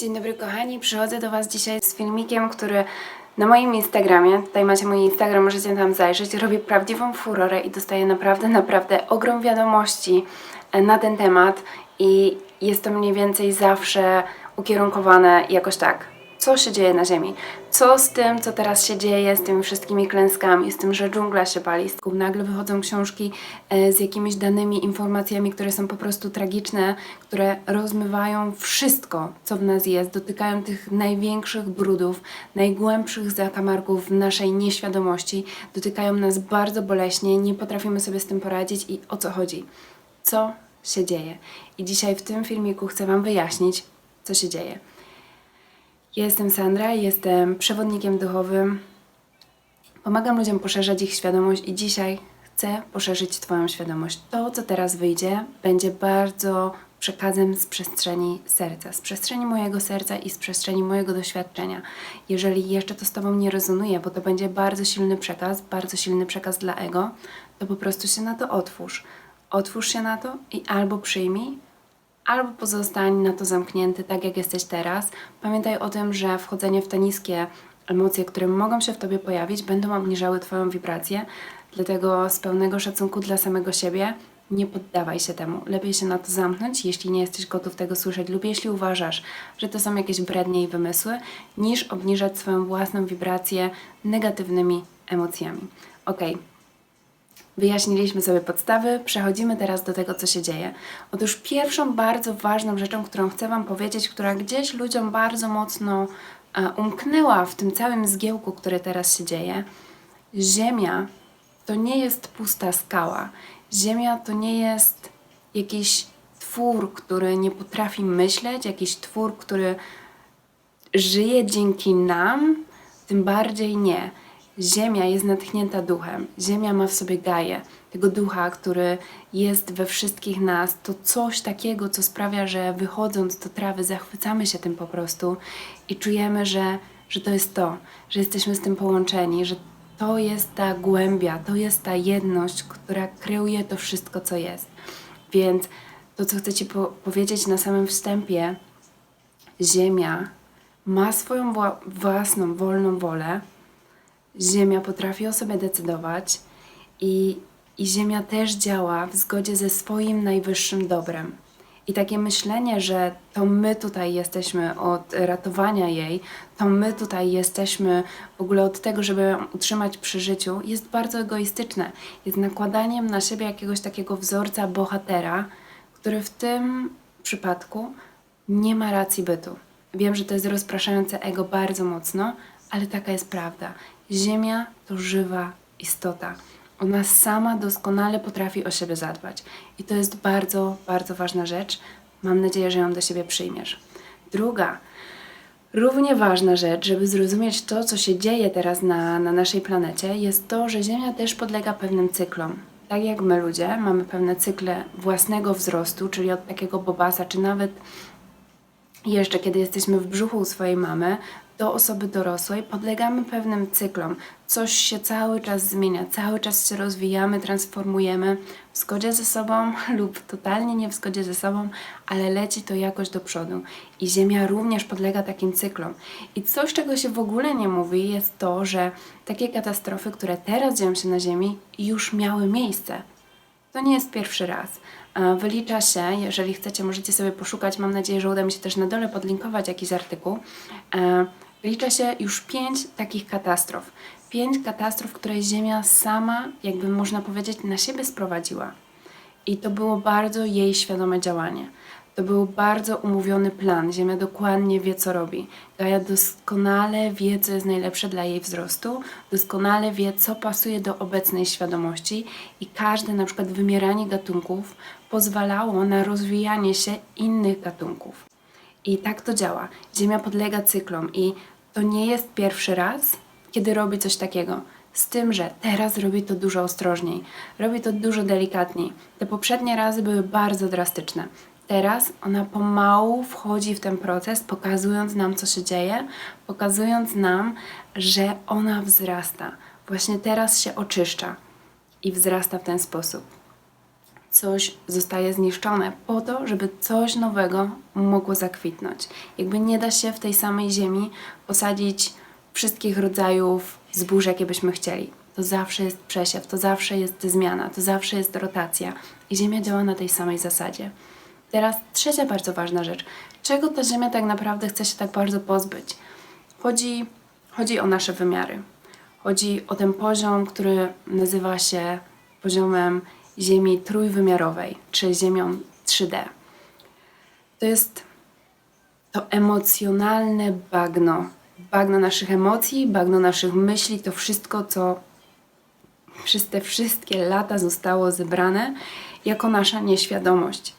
Dzień dobry kochani, przychodzę do Was dzisiaj z filmikiem, który na moim Instagramie, tutaj macie mój Instagram, możecie tam zajrzeć, robię prawdziwą furorę i dostaję naprawdę, naprawdę ogrom wiadomości e, na ten temat i jest to mniej więcej zawsze ukierunkowane jakoś tak. Co się dzieje na Ziemi? Co z tym, co teraz się dzieje, z tymi wszystkimi klęskami, z tym, że dżungla się pali? Nagle wychodzą książki e, z jakimiś danymi informacjami, które są po prostu tragiczne, które rozmywają wszystko, co w nas jest, dotykają tych największych brudów, najgłębszych zakamarków naszej nieświadomości, dotykają nas bardzo boleśnie, nie potrafimy sobie z tym poradzić i o co chodzi? Co się dzieje? I dzisiaj w tym filmiku chcę Wam wyjaśnić, co się dzieje. Ja jestem Sandra, jestem przewodnikiem duchowym. Pomagam ludziom poszerzać ich świadomość i dzisiaj chcę poszerzyć Twoją świadomość. To, co teraz wyjdzie, będzie bardzo przekazem z przestrzeni serca, z przestrzeni mojego serca i z przestrzeni mojego doświadczenia. Jeżeli jeszcze to z Tobą nie rezonuje, bo to będzie bardzo silny przekaz, bardzo silny przekaz dla ego, to po prostu się na to otwórz. Otwórz się na to i albo przyjmij, albo pozostań na to zamknięty, tak jak jesteś teraz. Pamiętaj o tym, że wchodzenie w te niskie emocje, które mogą się w tobie pojawić, będą obniżały Twoją wibrację. Dlatego z pełnego szacunku dla samego siebie nie poddawaj się temu. Lepiej się na to zamknąć, jeśli nie jesteś gotów tego słyszeć, lub jeśli uważasz, że to są jakieś brednie i wymysły, niż obniżać swoją własną wibrację negatywnymi emocjami. Okej. Wyjaśniliśmy sobie podstawy, przechodzimy teraz do tego, co się dzieje. Otóż pierwszą bardzo ważną rzeczą, którą chcę Wam powiedzieć, która gdzieś ludziom bardzo mocno e, umknęła w tym całym zgiełku, który teraz się dzieje, Ziemia to nie jest pusta skała. Ziemia to nie jest jakiś twór, który nie potrafi myśleć, jakiś twór, który żyje dzięki nam, tym bardziej nie. Ziemia jest natchnięta duchem. Ziemia ma w sobie gaję, tego ducha, który jest we wszystkich nas. To coś takiego, co sprawia, że wychodząc do trawy, zachwycamy się tym po prostu i czujemy, że, że to jest to, że jesteśmy z tym połączeni, że to jest ta głębia, to jest ta jedność, która kreuje to wszystko, co jest. Więc to, co chcę Ci po- powiedzieć na samym wstępie, Ziemia ma swoją wła- własną, wolną wolę. Ziemia potrafi o sobie decydować i, i Ziemia też działa w zgodzie ze swoim najwyższym dobrem. I takie myślenie, że to my tutaj jesteśmy od ratowania jej, to my tutaj jesteśmy w ogóle od tego, żeby ją utrzymać przy życiu, jest bardzo egoistyczne. Jest nakładaniem na siebie jakiegoś takiego wzorca bohatera, który w tym przypadku nie ma racji bytu. Wiem, że to jest rozpraszające ego bardzo mocno, ale taka jest prawda. Ziemia to żywa istota. Ona sama doskonale potrafi o siebie zadbać. I to jest bardzo, bardzo ważna rzecz. Mam nadzieję, że ją do siebie przyjmiesz. Druga, równie ważna rzecz, żeby zrozumieć to, co się dzieje teraz na, na naszej planecie, jest to, że Ziemia też podlega pewnym cyklom. Tak jak my ludzie mamy pewne cykle własnego wzrostu, czyli od takiego bobasa, czy nawet jeszcze kiedy jesteśmy w brzuchu u swojej mamy, do osoby dorosłej podlegamy pewnym cyklom. Coś się cały czas zmienia, cały czas się rozwijamy, transformujemy w zgodzie ze sobą lub totalnie nie w zgodzie ze sobą, ale leci to jakoś do przodu. I Ziemia również podlega takim cyklom. I coś, czego się w ogóle nie mówi, jest to, że takie katastrofy, które teraz dzieją się na Ziemi, już miały miejsce. To nie jest pierwszy raz. E, Wylicza się, jeżeli chcecie, możecie sobie poszukać. Mam nadzieję, że uda mi się też na dole podlinkować jakiś artykuł. Wylicza się już pięć takich katastrof. Pięć katastrof, które Ziemia sama, jakby można powiedzieć, na siebie sprowadziła. I to było bardzo jej świadome działanie. To był bardzo umówiony plan. Ziemia dokładnie wie, co robi. Gaia doskonale wie, co jest najlepsze dla jej wzrostu, doskonale wie, co pasuje do obecnej świadomości i każde na przykład wymieranie gatunków pozwalało na rozwijanie się innych gatunków. I tak to działa. Ziemia podlega cyklom i to nie jest pierwszy raz, kiedy robi coś takiego. Z tym, że teraz robi to dużo ostrożniej, robi to dużo delikatniej. Te poprzednie razy były bardzo drastyczne. Teraz ona pomału wchodzi w ten proces, pokazując nam, co się dzieje, pokazując nam, że ona wzrasta. Właśnie teraz się oczyszcza i wzrasta w ten sposób. Coś zostaje zniszczone po to, żeby coś nowego mogło zakwitnąć. Jakby nie da się w tej samej ziemi posadzić wszystkich rodzajów zbóż, jakie byśmy chcieli. To zawsze jest przesiew, to zawsze jest zmiana, to zawsze jest rotacja i ziemia działa na tej samej zasadzie. Teraz trzecia bardzo ważna rzecz. Czego ta ziemia tak naprawdę chce się tak bardzo pozbyć? Chodzi, chodzi o nasze wymiary. Chodzi o ten poziom, który nazywa się poziomem Ziemi trójwymiarowej, czy Ziemią 3D. To jest to emocjonalne bagno. Bagno naszych emocji, bagno naszych myśli, to wszystko, co przez te wszystkie lata zostało zebrane jako nasza nieświadomość.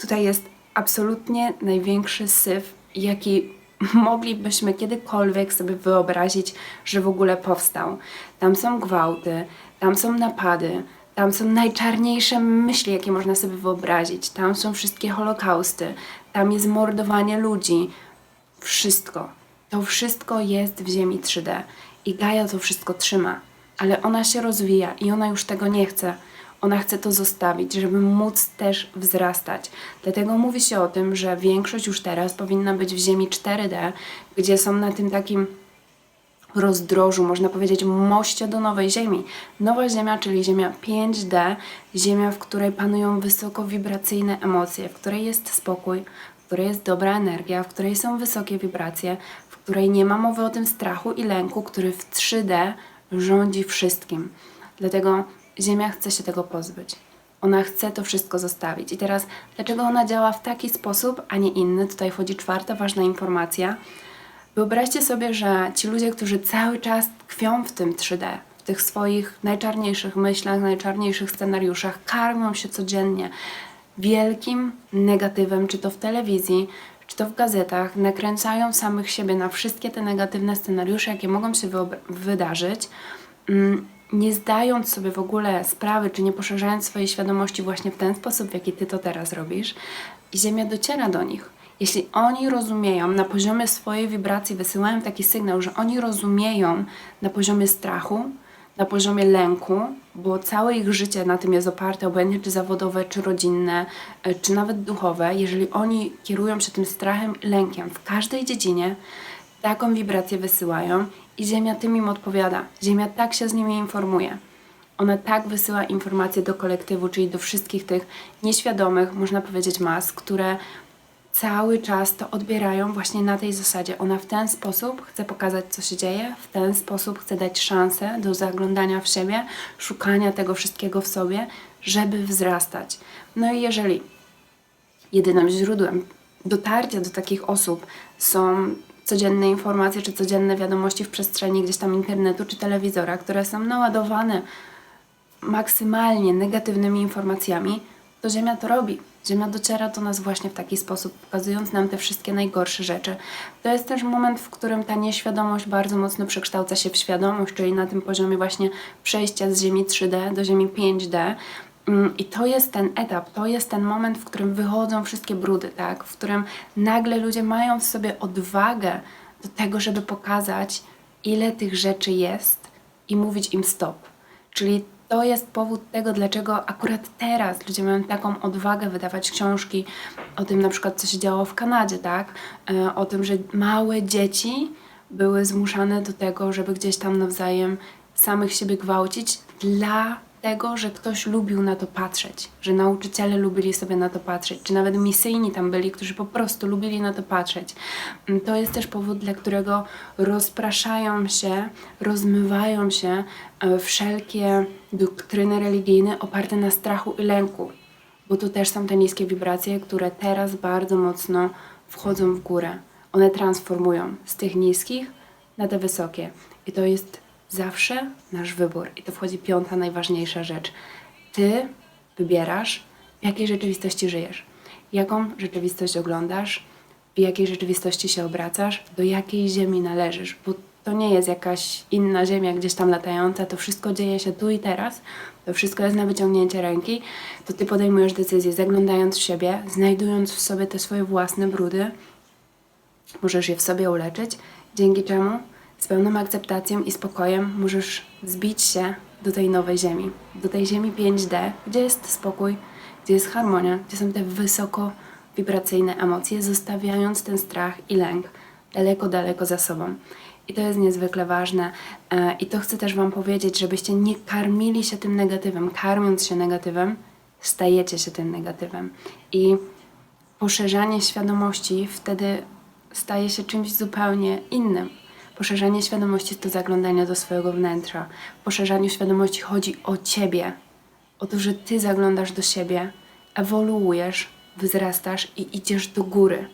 Tutaj jest absolutnie największy syf, jaki moglibyśmy kiedykolwiek sobie wyobrazić, że w ogóle powstał. Tam są gwałty, tam są napady, tam są najczarniejsze myśli, jakie można sobie wyobrazić. Tam są wszystkie holokausty, tam jest mordowanie ludzi. Wszystko. To wszystko jest w Ziemi 3D. I Gaia to wszystko trzyma. Ale ona się rozwija i ona już tego nie chce. Ona chce to zostawić, żeby móc też wzrastać. Dlatego mówi się o tym, że większość już teraz powinna być w Ziemi 4D, gdzie są na tym takim rozdrożu, można powiedzieć, moście do nowej Ziemi. Nowa Ziemia, czyli Ziemia 5D, Ziemia, w której panują wysokowibracyjne emocje, w której jest spokój, w której jest dobra energia, w której są wysokie wibracje, w której nie ma mowy o tym strachu i lęku, który w 3D rządzi wszystkim. Dlatego Ziemia chce się tego pozbyć. Ona chce to wszystko zostawić. I teraz, dlaczego ona działa w taki sposób, a nie inny? Tutaj wchodzi czwarta ważna informacja. Wyobraźcie sobie, że ci ludzie, którzy cały czas tkwią w tym 3D, w tych swoich najczarniejszych myślach, najczarniejszych scenariuszach, karmią się codziennie wielkim negatywem, czy to w telewizji, czy to w gazetach, nakręcają samych siebie na wszystkie te negatywne scenariusze, jakie mogą się wydarzyć, mm, nie zdając sobie w ogóle sprawy, czy nie poszerzając swojej świadomości właśnie w ten sposób, w jaki ty to teraz robisz, i Ziemia dociera do nich. Jeśli oni rozumieją na poziomie swojej wibracji, wysyłają taki sygnał, że oni rozumieją na poziomie strachu, na poziomie lęku, bo całe ich życie na tym jest oparte, obojętnie czy zawodowe, czy rodzinne, e, czy nawet duchowe, jeżeli oni kierują się tym strachem lękiem w każdej dziedzinie, taką wibrację wysyłają i Ziemia tym im odpowiada. Ziemia tak się z nimi informuje. Ona tak wysyła informacje do kolektywu, czyli do wszystkich tych nieświadomych, można powiedzieć, mas, które cały czas to odbierają właśnie na tej zasadzie. Ona w ten sposób chce pokazać, co się dzieje, w ten sposób chce dać szansę do zaglądania w siebie, szukania tego wszystkiego w sobie, żeby wzrastać. No i jeżeli jedynym źródłem dotarcia do takich osób są codzienne informacje czy codzienne wiadomości w przestrzeni gdzieś tam internetu czy telewizora, które są naładowane maksymalnie negatywnymi informacjami, to Ziemia to robi. Ziemia dociera do nas właśnie w taki sposób, pokazując nam te wszystkie najgorsze rzeczy. To jest też moment, w którym ta nieświadomość bardzo mocno przekształca się w świadomość, czyli na tym poziomie właśnie przejścia z Ziemi 3D do Ziemi 5D. Mm, I to jest ten etap, to jest ten moment, w którym wychodzą wszystkie brudy, tak? W którym nagle ludzie mają w sobie odwagę do tego, żeby pokazać, ile tych rzeczy jest i mówić im stop. Czyli to jest powód tego, dlaczego akurat teraz ludzie mają taką odwagę wydawać książki o tym na przykład, co się działo w Kanadzie, tak? E, O tym, że małe dzieci były zmuszane do tego, żeby gdzieś tam nawzajem samych siebie gwałcić dlatego, że ktoś lubił na to patrzeć, że nauczyciele lubili sobie na to patrzeć, czy nawet misyjni tam byli, którzy po prostu lubili na to patrzeć. Mm, To jest też powód, dla którego rozpraszają się, rozmywają się e, wszelkie doktryny religijne oparte na strachu i lęku, bo to też są te niskie wibracje, które teraz bardzo mocno wchodzą w górę. One transformują z tych niskich na te wysokie. I to jest zawsze nasz wybór. I to wchodzi piąta najważniejsza rzecz. Ty wybierasz, w jakiej rzeczywistości żyjesz, jaką rzeczywistość oglądasz, w jakiej rzeczywistości się obracasz, do jakiej ziemi należysz, bo to nie jest jakaś inna ziemia gdzieś tam latająca, to wszystko dzieje się tu i teraz, to wszystko jest na wyciągnięcie ręki, to ty podejmujesz decyzję, zaglądając w siebie, znajdując w sobie te swoje własne brudy, możesz je w sobie uleczyć, dzięki czemu z pełną akceptacją i spokojem możesz zbić się do tej nowej ziemi, do tej ziemi 5D, gdzie jest spokój, gdzie jest harmonia, gdzie są te wysoko wibracyjne emocje, zostawiając ten strach i lęk daleko, daleko za sobą. I to jest niezwykle ważne. E, I to chcę też Wam powiedzieć, żebyście nie karmili się tym negatywem. Karmiąc się negatywem, stajecie się tym negatywem. I poszerzanie świadomości wtedy staje się czymś zupełnie innym. Poszerzanie świadomości to zaglądanie do swojego wnętrza. W poszerzaniu świadomości chodzi o Ciebie, o to, że Ty zaglądasz do siebie, ewoluujesz, wzrastasz i idziesz do góry.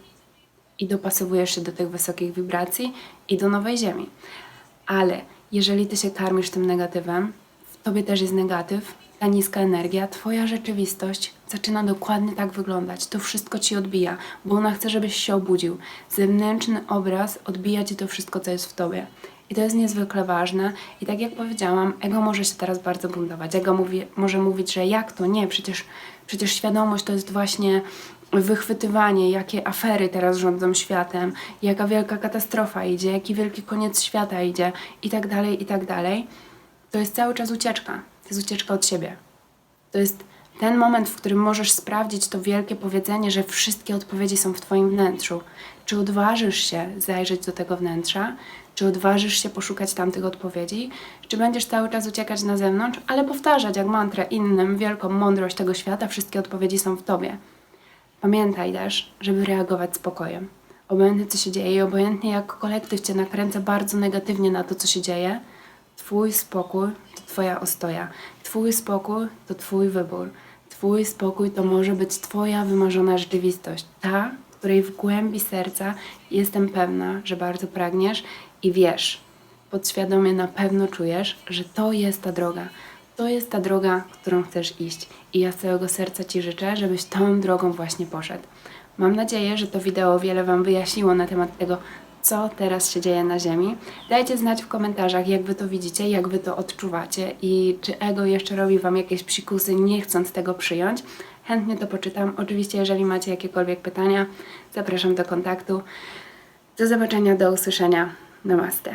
I dopasowujesz się do tych wysokich wibracji i do nowej ziemi. Ale jeżeli Ty się karmisz tym negatywem, w Tobie też jest negatyw, ta niska energia, Twoja rzeczywistość zaczyna dokładnie tak wyglądać. To wszystko Ci odbija, bo ona chce, żebyś się obudził. Zewnętrzny obraz odbija Ci to wszystko, co jest w Tobie. I to jest niezwykle ważne. I tak jak powiedziałam, ego może się teraz bardzo buntować. Ego mówi, może mówić, że jak to? Nie, przecież, przecież świadomość to jest właśnie wychwytywanie, jakie afery teraz rządzą światem, jaka wielka katastrofa idzie, jaki wielki koniec świata idzie i tak dalej, i tak dalej. To jest cały czas ucieczka. Jest ucieczka od siebie. To jest ten moment, w którym możesz sprawdzić to wielkie powiedzenie, że wszystkie odpowiedzi są w Twoim wnętrzu. Czy odważysz się zajrzeć do tego wnętrza? Czy odważysz się poszukać tamtych odpowiedzi? Czy będziesz cały czas uciekać na zewnątrz, ale powtarzać jak mantrę innym wielką mądrość tego świata? Wszystkie odpowiedzi są w Tobie. Pamiętaj też, żeby reagować spokojem. Obojętnie co się dzieje, obojętnie jak kolektyw Cię nakręca bardzo negatywnie na to, co się dzieje, Twój spokój to Twoja ostoja. Twój spokój to Twój wybór. Twój spokój to może być Twoja wymarzona rzeczywistość. Ta, której w głębi serca jestem pewna, że bardzo pragniesz i wiesz, podświadomie na pewno czujesz, że to jest ta droga. To jest ta droga, którą chcesz iść. I ja z całego serca Ci życzę, żebyś tą drogą właśnie poszedł. Mam nadzieję, że to wideo wiele Wam wyjaśniło na temat tego, co teraz się dzieje na Ziemi. Dajcie znać w komentarzach, jak Wy to widzicie, jak Wy to odczuwacie i czy ego jeszcze robi Wam jakieś psikusy, nie chcąc tego przyjąć. Chętnie to poczytam. Oczywiście, jeżeli macie jakiekolwiek pytania, zapraszam do kontaktu. Do zobaczenia, do usłyszenia. Namaste.